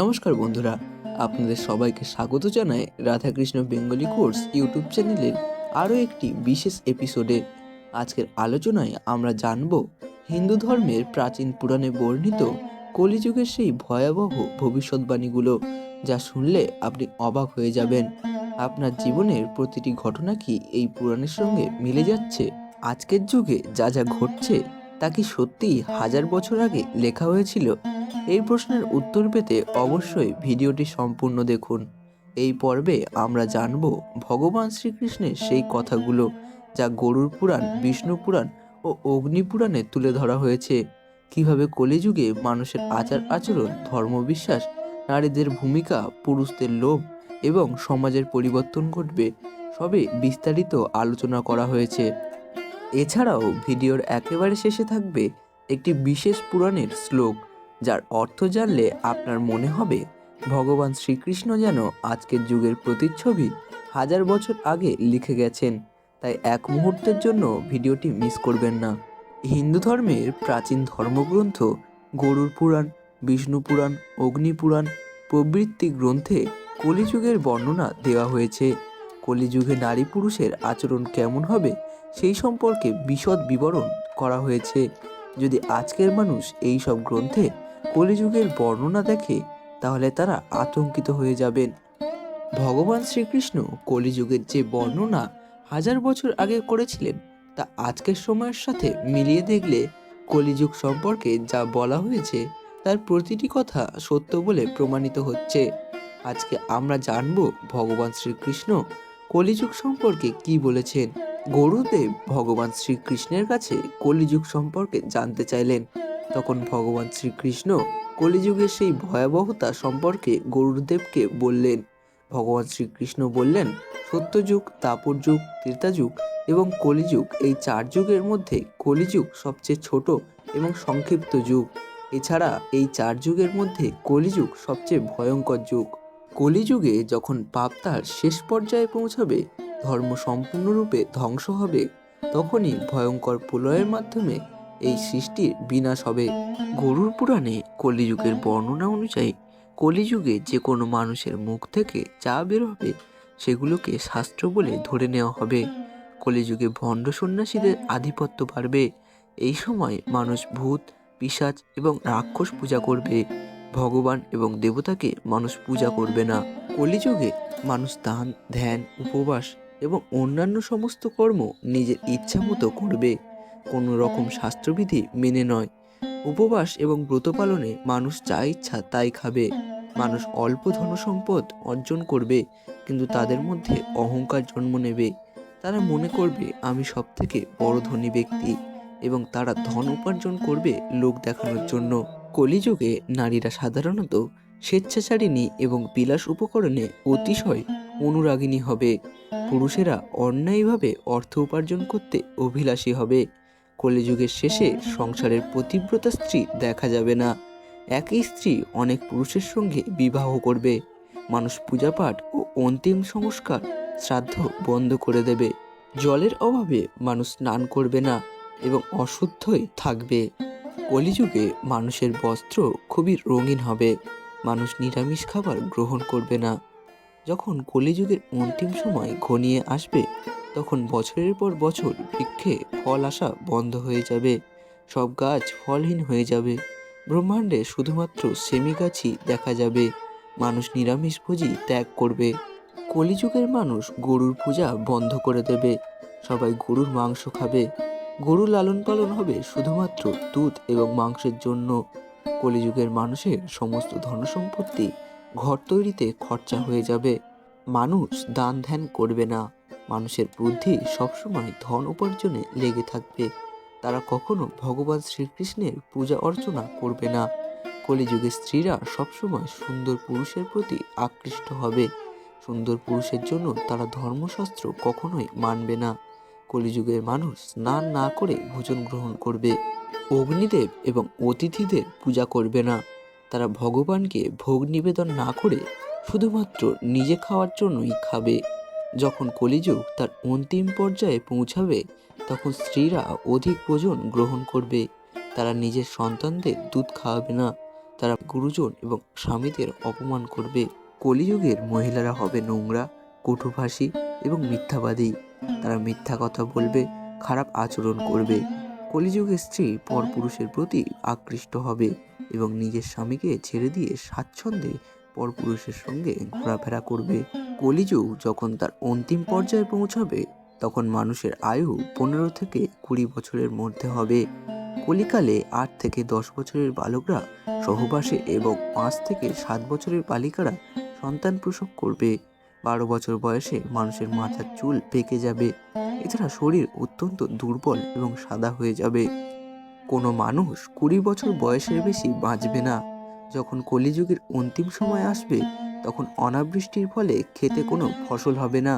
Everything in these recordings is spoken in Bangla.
নমস্কার বন্ধুরা, আপনাদের সবাইকে স্বাগত জানাই রাধাকৃষ্ণ বেঙ্গলি কোর্স ইউটিউব চ্যানেলের আরও একটি বিশেষ এপিসোডে আজকের আলোচনায় আমরা জানব হিন্দু ধর্মের প্রাচীন পুরাণে বর্ণিত কলিযুগের সেই ভয়াবহ ভবিষ্যৎবাণীগুলো, যা শুনলে আপনি অবাক হয়ে যাবেন। আপনার জীবনের প্রতিটি ঘটনা কি এই পুরাণের সঙ্গে মিলে যাচ্ছে? আজকের যুগে যা যা ঘটছে, তা কি সত্যিই হাজার বছর আগে লেখা হয়েছিল? এই প্রশ্নের উত্তর পেতে অবশ্যই ভিডিওটি সম্পূর্ণ দেখুন। এই পর্বে আমরা জানব ভগবান শ্রীকৃষ্ণের সেই কথাগুলো যা গরুর পুরাণ, বিষ্ণু পুরাণ ও অগ্নি পুরাণে তুলে ধরা হয়েছে। কীভাবে কলিযুগে মানুষের আচার আচরণ, ধর্মবিশ্বাস, নারীদের ভূমিকা, পুরুষদের লোভ এবং সমাজের পরিবর্তন ঘটবে সবে বিস্তারিত আলোচনা করা হয়েছে। এছাড়াও ভিডিওর একেবারে শেষে থাকবে একটি বিশেষ পুরাণের শ্লোক। যার অর্থ জানলে আপনার মনে হবে, ভগবান শ্রীকৃষ্ণ যেন আজকের যুগের প্রতিচ্ছবি হাজার বছর আগে লিখে গেছেন। তাই এক মুহূর্তের জন্য ভিডিওটি মিস করবেন না। হিন্দু ধর্মের প্রাচীন ধর্মগ্রন্থ গরুর পুরাণ, বিষ্ণু পুরাণ, অগ্নি পুরাণ প্রবৃত্তি গ্রন্থে কলিযুগের বর্ণনা দেওয়া হয়েছে। কলিযুগে নারী পুরুষের আচরণ কেমন হবে সেই সম্পর্কে বিশদ বিবরণ করা হয়েছে। যদি আজকের মানুষ এই সব গ্রন্থে কলিযুগের বর্ণনা দেখে তাহলে তারা আতঙ্কিত হয়ে যাবেন। ভগবান শ্রীকৃষ্ণ কলিযুগের যে বর্ণনা হাজার বছর আগে করেছিলেন, তা আজকের সময়ের সাথে মিলিয়ে দেখলে কলিযুগ সম্পর্কে যা বলা হয়েছে, তার প্রতিটি কথা সত্য বলে প্রমাণিত হচ্ছে। আজকে আমরা জানব ভগবান শ্রীকৃষ্ণ কলিযুগ সম্পর্কে কি বলেছেন। গরুদেব ভগবান শ্রীকৃষ্ণের কাছে কলিযুগ সম্পর্কে জানতে চাইলেন। তখন ভগবান শ্রীকৃষ্ণ কলিযুগের সেই ভয়াবহতা সম্পর্কে গরুদেবকে বললেন। ভগবান শ্রীকৃষ্ণ বললেন, সত্যযুগ তাপর যুগ ত্রেতাযুগ এবং কলিযুগ, এই চার যুগের মধ্যে কলিযুগ সবচেয়ে ছোট এবং সংক্ষিপ্ত যুগ। এছাড়া এই চার যুগের মধ্যে কলিযুগ সবচেয়ে ভয়ঙ্কর যুগ। কলিযুগে যখন পাপ তার শেষ পর্যায়ে পৌঁছাবে, ধর্ম সম্পূর্ণরূপে ধ্বংস হবে, তখনই ভয়ঙ্কর প্রলয়ের মাধ্যমে এই সৃষ্টির বিনাশ হবে। গরুর পুরাণে কলিযুগের বর্ণনা অনুযায়ী কলিযুগে যে কোনো মানুষের মুখ থেকে যা বের হবে, সেগুলোকে শাস্ত্র বলে ধরে নেওয়া হবে। কলিযুগে ভণ্ড সন্ন্যাসীদের আধিপত্য বাড়বে। এই সময় মানুষ ভূত, পিশাচ এবং রাক্ষস পূজা করবে। ভগবান এবং দেবতাকে মানুষ পূজা করবে না। কলিযুগে মানুষ দান, ধ্যান, উপবাস এবং অন্যান্য সমস্ত কর্ম নিজের ইচ্ছা মতো করবে। কোনো রকম স্বাস্থ্যবিধি মেনে নয়। উপবাস এবং ব্রত পালনে মানুষ যা ইচ্ছা তাই খাবে। মানুষ অল্প ধনসম্পদ অর্জন করবে কিন্তু তাদের মধ্যে অহংকার জন্ম নেবে। তারা মনে করবে আমি সব থেকে বড় ধনী ব্যক্তি। এবং তারা ধন উপার্জন করবে লোক দেখানোর জন্য। কলিযুগে নারীরা সাধারণত স্বেচ্ছাচারিণী এবং বিলাস উপকরণে অতিশয় অনুরাগিনী হবে। পুরুষেরা অন্যায়ভাবে অর্থ উপার্জন করতে অভিলাষী হবে। কলিযুগের শেষে সংসারের পতিব্রতা স্ত্রী দেখা যাবে না। একই স্ত্রী অনেক পুরুষের সঙ্গে বিবাহ করবে। মানুষ পূজাপাঠ ও অন্তিম সংস্কার শ্রাদ্ধ বন্ধ করে দেবে। জলের অভাবে মানুষ স্নান করবে না এবং অশুদ্ধই থাকবে। কলিযুগে মানুষের বস্ত্র খুবই রঙিন হবে। মানুষ নিরামিষ খাবার গ্রহণ করবে না। যখন কলিযুগের অন্তিম সময় ঘনিয়ে আসবে তখন বছরের পর বছর বৃক্ষে ফল আসা বন্ধ হয়ে যাবে। সব গাছ ফলহীন হয়ে যাবে। ব্রহ্মাণ্ডে শুধুমাত্র সেমি গাছই দেখা যাবে। মানুষ নিরামিষভোজী ত্যাগ করবে। কলিযুগের মানুষ গরুর পূজা বন্ধ করে দেবে। সবাই গরুর মাংস খাবে। গরু লালন পালন হবে শুধুমাত্র দুধ এবং মাংসের জন্য। কলিযুগের মানুষের সমস্ত ধনসম্পত্তি ঘর তৈরিতে খরচা হয়ে যাবে। মানুষ দান ধ্যান করবে না। মানুষের বুদ্ধি সবসময় ধন উপার্জনে লেগে থাকবে। তারা কখনো ভগবান শ্রীকৃষ্ণের পূজা অর্চনা করবে না। কলিযুগের স্ত্রীরা সবসময় সুন্দর পুরুষের প্রতি আকৃষ্ট হবে। সুন্দর পুরুষের জন্য তারা ধর্মশাস্ত্র কখনোই মানবে না। কলিযুগের মানুষ স্নান না করে ভোজন গ্রহণ করবে। অগ্নিদেব এবং অতিথিদের পূজা করবে না। তারা ভগবানকে ভোগ নিবেদন না করে শুধুমাত্র নিজে খাওয়ার জন্যই খাবে। যখন কলিযুগ তার অন্তিম পর্যায়ে পৌঁছাবে, তখন স্ত্রীরা অধিক ভোজন গ্রহণ করবে। তারা নিজের সন্তানদের দুধ খাওয়াবে না। তারা গুরুজন এবং স্বামীদের অপমান করবে। কলিযুগের মহিলারা হবে নোংরা, কটুভাষী এবং মিথ্যাবাদী। তারা মিথ্যা কথা বলবে, খারাপ আচরণ করবে। কলিযুগের স্ত্রী পরপুরুষের প্রতি আকৃষ্ট হবে এবং নিজের স্বামীকে ছেড়ে দিয়ে স্বাচ্ছন্দ্যে পরপুরুষের সঙ্গে ঘোরাফেরা করবে। কলিযুগ যখন তার অন্তিম পর্যায়ে পৌঁছাবে, তখন মানুষের আয়ু পনেরো থেকে কুড়ি বছরের মধ্যে হবে। কলিকালে আট থেকে দশ বছরের বালকরা, সহবাসে এবং পাঁচ থেকে সাত বছরের বালিকারা সন্তান প্রসব করবে। বারো বছর বয়সে মানুষের মাথার চুল পেকে যাবে। এছাড়া শরীর অত্যন্ত দুর্বল এবং সাদা হয়ে যাবে। কোনো মানুষ কুড়ি বছর বয়সের বেশি বাঁচবে না। যখন কলিযুগের অন্তিম সময় আসবে তখন অনাবৃষ্টির ফলে খেতে কোনো ফসল হবে না।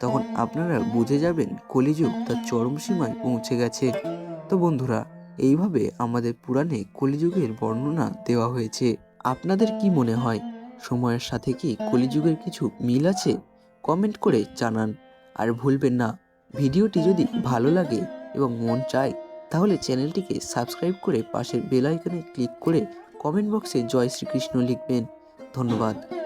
তখন আপনারা বুঝে যাবেন কলিযুগ তার চরম সীমায় পৌঁছে গেছে। তো বন্ধুরা এইভাবে আমাদের পুরাণে কলিযুগের বর্ণনা দেওয়া হয়েছে। আপনাদের কি মনে হয়? সময়ের সাথে কি কলিযুগের কিছু মিল আছে? কমেন্ট করে জানান। আর ভুলবেন না ভিডিওটি যদি ভালো লাগে এবং মন চায় তাহলে চ্যানেলটিকে সাবস্ক্রাইব করে পাশের বেল আইকনে ক্লিক করে কমেন্ট বক্সে জয় শ্রীকৃষ্ণ লিখবেন। ধন্যবাদ।